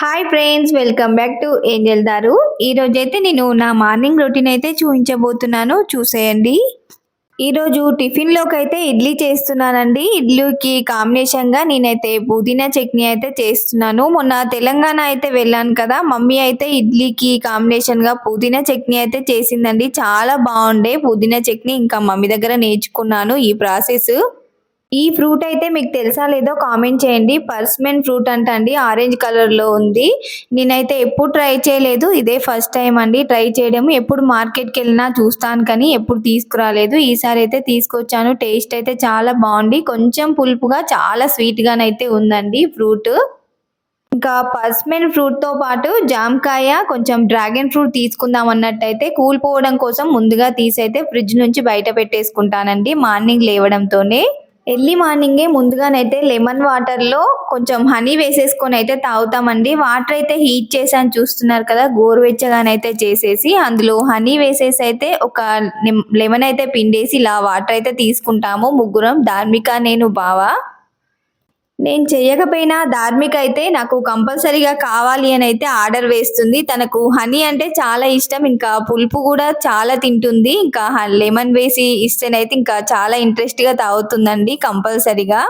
Hi friends welcome back to angel దారు ఈరోజైతే నేను నా మార్నింగ్ రొటీన్ అయితే చూపించబోతున్నాను. చూసేయండి. ఈరోజు టిఫిన్లోకి అయితే ఇడ్లీ చేస్తున్నానండి. ఇడ్లీకి కాంబినేషన్గా నేనైతే పుదీనా చట్నీ అయితే చేస్తున్నాను. మొన్న తెలంగాణ అయితే వెళ్ళాను కదా మమ్మీ అయితే ఇడ్లీకి కాంబినేషన్గా పుదీనా చట్నీ అయితే చేసిందండి. చాలా బాగుండే పుదీనా చట్నీ. ఇంకా మమ్మీ దగ్గర నేర్చుకున్నాను ఈ ప్రాసెస్. ఈ ఫ్రూట్ అయితే మీకు తెలుసా లేదో కామెంట్ చేయండి. పర్స్మెన్ ఫ్రూట్ అంట అండి ఆరెంజ్ కలర్లో ఉంది. నేనైతే ఎప్పుడు ట్రై చేయలేదు. ఇదే ఫస్ట్ టైం అండి. ట్రై చేయడం. ఎప్పుడు మార్కెట్కి వెళ్ళినా చూస్తాను కానీ ఎప్పుడు తీసుకురాలేదు. ఈసారి అయితే తీసుకొచ్చాను. టేస్ట్ అయితే చాలా బాగుంది. కొంచెం పులుపుగా చాలా స్వీట్గానైతే ఉందండి ఫ్రూట్. ఇంకా పర్స్మెన్ ఫ్రూట్తో పాటు జామకాయ కొంచెం డ్రాగన్ ఫ్రూట్ తీసుకుందాం అన్నట్టయితే కూలిపోవడం కోసం ముందుగా తీసైతే ఫ్రిడ్జ్ నుంచి బయట పెట్టేసుకుంటానండి మార్నింగ్ లేవడంతోనే. ఎర్లీ మార్నింగే ముందుగానైతే లెమన్ వాటర్లో కొంచెం హనీ వేసేసుకొని అయితే తాగుతామండి. వాటర్ అయితే హీట్ చేసాను చూస్తున్నారు కదా గోరువెచ్చగానైతే చేసేసి అందులో హనీ వేసేసి అయితే ఒక లెమన్ అయితే పిండేసి ఇలా వాటర్ అయితే తీసుకుంటాము ముగ్గురం. ధార్మిక నేను బావా. నేను చేయకపోయినా ధార్మిక అయితే నాకు కంపల్సరీగా కావాలి అని అయితే ఆర్డర్ వేస్తుంది. తనకు హనీ అంటే చాలా ఇష్టం. ఇంకా పులుపు కూడా చాలా తింటుంది. ఇంకా లెమన్ వేసి ఇస్తేనైతే ఇంకా చాలా ఇంట్రెస్ట్గా తాగుతుందండి కంపల్సరీగా.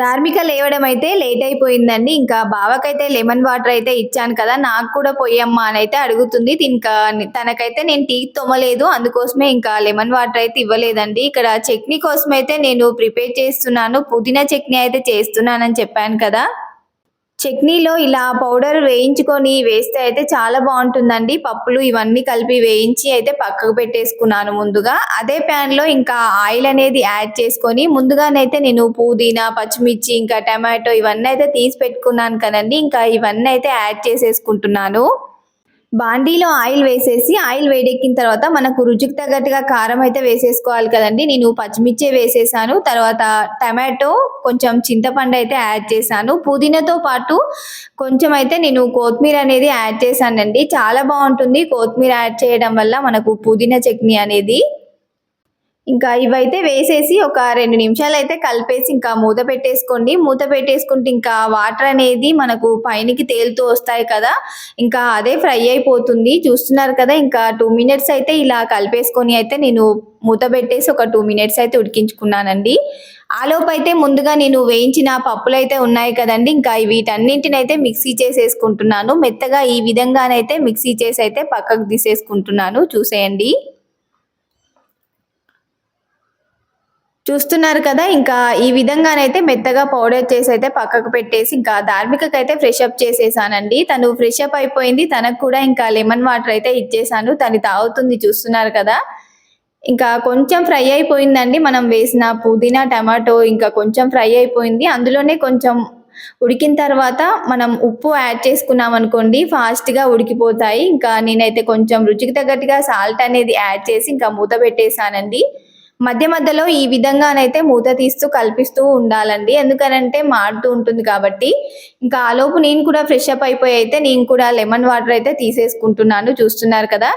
ధార్మిక లేవడం అయితే లేట్ అయిపోయిందండి. ఇంకా బావకైతే లెమన్ వాటర్ అయితే ఇచ్చాను కదా నాకు కూడా పోయమ్మా అని అయితే అడుగుతుంది. ఇంకా తనకైతే నేను టీ తొమ్మలేదు అందుకోసమే ఇంకా లెమన్ వాటర్ అయితే ఇవ్వలేదండి. ఇక్కడ చట్నీ కోసం అయితే నేను ప్రిపేర్ చేస్తున్నాను పుదీనా చట్నీ అయితే చేస్తున్నానని చెప్పాను కదా. చట్నీలో ఇలా పౌడర్ వేయించుకొని వేస్తే అయితే చాలా బాగుంటుందండి. పప్పులు ఇవన్నీ కలిపి వేయించి అయితే పక్కకు పెట్టేసుకున్నాను ముందుగా. అదే ప్యాన్లో ఇంకా ఆయిల్ అనేది యాడ్ చేసుకొని ముందుగానైతే నేను పుదీనా పచ్చిమిర్చి ఇంకా టమాటో ఇవన్నీ అయితే తీసి పెట్టుకున్నాను కదండి. ఇంకా ఇవన్నీ అయితే యాడ్ చేసేసుకుంటున్నాను. బాండీలో ఆయిల్ వేసేసి ఆయిల్ వేడెక్కిన తర్వాత మనకు రుచికి తగ్గట్టుగా కారం అయితే వేసేసుకోవాలి కదండి. నేను పచ్చిమిర్చి వేసేసాను. తర్వాత టమాటో కొంచెం చింతపండు అయితే యాడ్ చేశాను. పుదీనాతో పాటు కొంచెం అయితే నేను కొత్తిమీర అనేది యాడ్ చేశానండి. చాలా బాగుంటుంది. కొత్తిమీర యాడ్ చేయడం వల్ల మనకు పుదీనా చట్నీ అనేది ఇంకా ఇవైతే వేసేసి ఒక రెండు నిమిషాలు అయితే కలిపేసి ఇంకా మూత పెట్టేసుకోండి. మూత పెట్టేసుకుంటే ఇంకా వాటర్ అనేది మనకు పైనకి తేలుతూ వస్తాయి కదా. ఇంకా అదే ఫ్రై అయిపోతుంది. చూస్తున్నారు కదా ఇంకా టూ మినిట్స్ అయితే ఇలా కలిపేసుకొని అయితే నేను మూత పెట్టేసి ఒక టూ మినిట్స్ అయితే ఉడికించుకున్నానండి. ఆలోపు అయితే ముందుగా నేను వేయించిన పప్పులు అయితే ఉన్నాయి కదండి. ఇంకా వీటన్నింటిని అయితే మిక్సీ చేసేసుకుంటున్నాను. మెత్తగా ఈ విధంగానైతే మిక్సీ చేసి అయితే పక్కకు తీసేసుకుంటున్నాను. చూసేయండి. చూస్తున్నారు కదా ఇంకా ఈ విధంగానైతే మెత్తగా పౌడర్ చేసి అయితే పక్కకు పెట్టేసి ఇంకా ధార్మికకి అయితే ఫ్రెష్ అప్ చేసేసానండి. తను ఫ్రెష్ అప్ అయిపోయింది. తనకు కూడా ఇంకా లెమన్ వాటర్ అయితే ఇచ్చేసాను. తను తాగుతుంది చూస్తున్నారు కదా. ఇంకా కొంచెం ఫ్రై అయిపోయిందండి. మనం వేసిన పుదీనా టమాటో ఇంకా కొంచెం ఫ్రై అయిపోయింది. అందులోనే కొంచెం ఉడికిన తర్వాత మనం ఉప్పు యాడ్ చేసుకున్నాం అనుకోండి ఫాస్ట్గా ఉడికిపోతాయి. ఇంకా నేనైతే కొంచెం రుచికి తగ్గట్టుగా సాల్ట్ అనేది యాడ్ చేసి ఇంకా మూత పెట్టేశానండి మధ్య మధ్యలో ఈ విధంగానైతే మూత తీస్తూ కల్పిస్తూ ఉండాలండి. ఎందుకనంటే మాడుతూ ఉంటుంది కాబట్టి. ఇంకా ఆలోపు నేను కూడా ఫ్రెష్ అప్ అయిపోయి అయితే నేను కూడా లెమన్ వాటర్ అయితే తీసేసుకుంటున్నాను. చూస్తున్నారు కదా.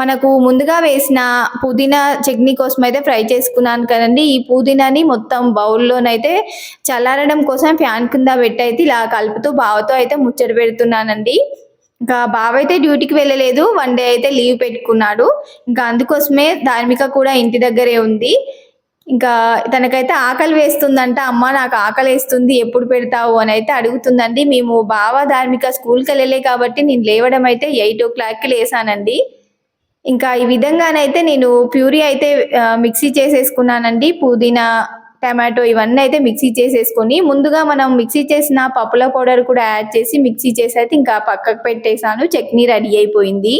మనకు ముందుగా వేసిన పుదీనా చట్నీ కోసం అయితే ఫ్రై చేసుకున్నాను కదండి. ఈ పుదీనాని మొత్తం బౌల్లోనైతే చల్లారడం కోసం ఫ్యాన్ కింద పెట్టి అయితే ఇలా కలుపుతూ బావతో అయితే ముచ్చట పెడుతున్నానండి. ఇంకా బావ అయితే డ్యూటీకి వెళ్ళలేదు వన్ డే అయితే లీవ్ పెట్టుకున్నాడు. ఇంకా అందుకోసమే ధార్మిక కూడా ఇంటి దగ్గరే ఉంది. ఇంకా తనకైతే ఆకలి వేస్తుందంట అమ్మ నాకు ఆకలి వేస్తుంది ఎప్పుడు పెడతావు? అని అయితే అడుగుతుందండి. మేము బావ ధార్మిక స్కూల్కి వెళ్ళలే కాబట్టి నేను లేవడం అయితే ఎయిట్ ఓ క్లాక్కి లేసానండి. ఇంకా ఈ విధంగానైతే నేను ప్యూరీ అయితే మిక్సీ చేసేసుకున్నానండి. పుదీనా టమాటో ఇవన్నీ అయితే మిక్సీ చేసేసుకొని ముందుగా మనం మిక్సీ చేసిన పప్పుల పౌడర్ కూడా యాడ్ చేసి మిక్సీ చేసి అయితే ఇంకా పక్కకు పెట్టేశాను. చట్నీ రెడీ అయిపోయింది.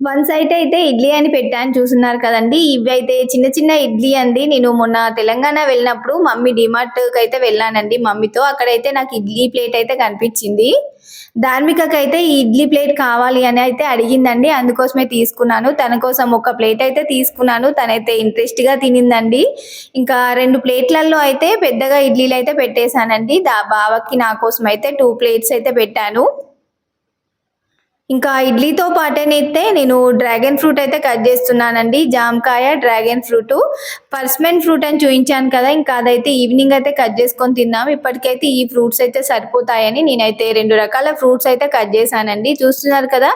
వన్ సైడ్ అయితే ఇడ్లీ అని పెట్టాను చూస్తున్నారు కదండి. ఇవి అయితే చిన్న చిన్న ఇడ్లీ అండి. నేను మొన్న తెలంగాణ వెళ్ళినప్పుడు మమ్మీ డిమార్ట్కి అయితే వెళ్ళానండి మమ్మీతో. అక్కడైతే నాకు ఇడ్లీ ప్లేట్ అయితే కనిపించింది. ధార్మికకైతే ఈ ఇడ్లీ ప్లేట్ కావాలి అని అయితే అడిగిందండి. అందుకోసమే తీసుకున్నాను. తన కోసం ఒక ప్లేట్ అయితే తీసుకున్నాను. తనైతే ఇంట్రెస్ట్గా తినిందండి. ఇంకా రెండు ప్లేట్లలో అయితే పెద్దగా ఇడ్లీలు అయితే పెట్టేశానండి. దా బావకి నా కోసం అయితే టూ ప్లేట్స్ అయితే పెట్టాను. ఇంకా ఇడ్లీతో పాటేనైతే నేను డ్రాగన్ ఫ్రూట్ అయితే కట్ చేస్తున్నానండి. జామకాయ డ్రాగన్ ఫ్రూట్ పర్స్మెంట్ ఫ్రూట్ అని చూపించాను కదా ఇంకా అదైతే ఈవినింగ్ అయితే కట్ చేసుకొని తిన్నాం ఇప్పటికైతే ఈ ఫ్రూట్స్ అయితే సరిపోతాయని నేనైతే రెండు రకాల ఫ్రూట్స్ అయితే కట్ చేశానండి. చూస్తున్నారు కదా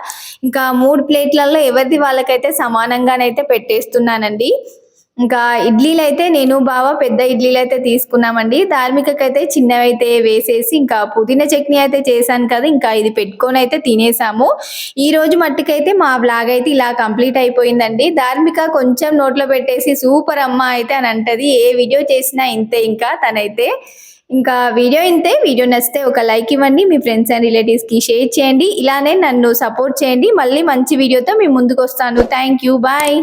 ఇంకా మూడు ప్లేట్లలో ఎవరిది వాళ్ళకైతే సమానంగానైతే పెట్టేస్తున్నానండి. ఇంకా ఇడ్లీలు అయితే నేను బాగా పెద్ద ఇడ్లీలు అయితే తీసుకున్నామండి. ధార్మికకైతే చిన్నవి అయితే వేసేసి ఇంకా పుదీనా చట్నీ అయితే చేశాను కదా ఇంకా ఇది పెట్టుకొని అయితే తినేసాము. ఈ రోజు మట్టుకైతే మా బ్లాగ్ అయితే ఇలా కంప్లీట్ అయిపోయిందండి. ధార్మిక కొంచెం నోట్లో పెట్టేసి సూపర్ అమ్మ అయితే అని అంటది. ఏ వీడియో చేసినా ఇంతే ఇంకా తనైతే. ఇంకా వీడియో ఇంతే వీడియో నచ్చితే ఒక లైక్ ఇవ్వండి మీ ఫ్రెండ్స్ అండ్ రిలేటివ్స్కి షేర్ చేయండి. ఇలానే నన్ను సపోర్ట్ చేయండి. మళ్ళీ మంచి వీడియోతో మీ ముందుకు వస్తాను థ్యాంక్ యూ బాయ్.